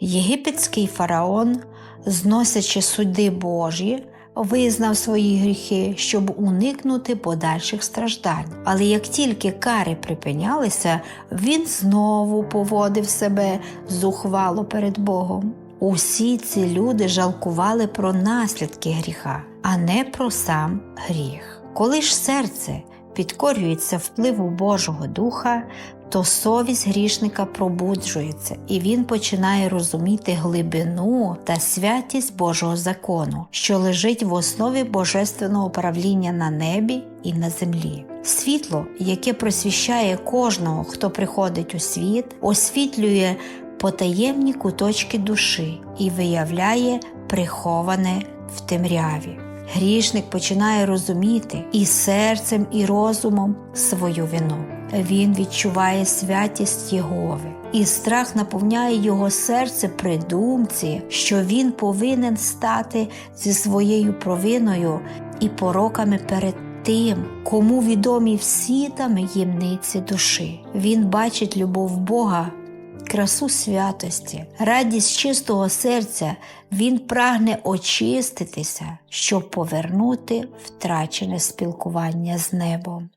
Єгипетський фараон, зносячи суди Божі, визнав свої гріхи, щоб уникнути подальших страждань. Але як тільки кари припинялися, він знову поводив себе зухвало перед Богом. Усі ці люди жалкували про наслідки гріха, а не про сам гріх. Коли ж серце підкорюється впливу Божого Духа, то совість грішника пробуджується, і він починає розуміти глибину та святість Божого закону, що лежить в основі божественного правління на небі і на землі. Світло, яке просвіщає кожного, хто приходить у світ, освітлює потаємні куточки душі і виявляє приховане в темряві. Грішник починає розуміти і серцем, і розумом свою вину. Він відчуває святість Єгови, і страх наповняє його серце при думці, що він повинен стати зі своєю провиною і пороками перед тим, кому відомі всі таємниці душі. Він бачить любов Бога красу святості, радість чистого серця, він прагне очиститися, щоб повернути втрачене спілкування з небом.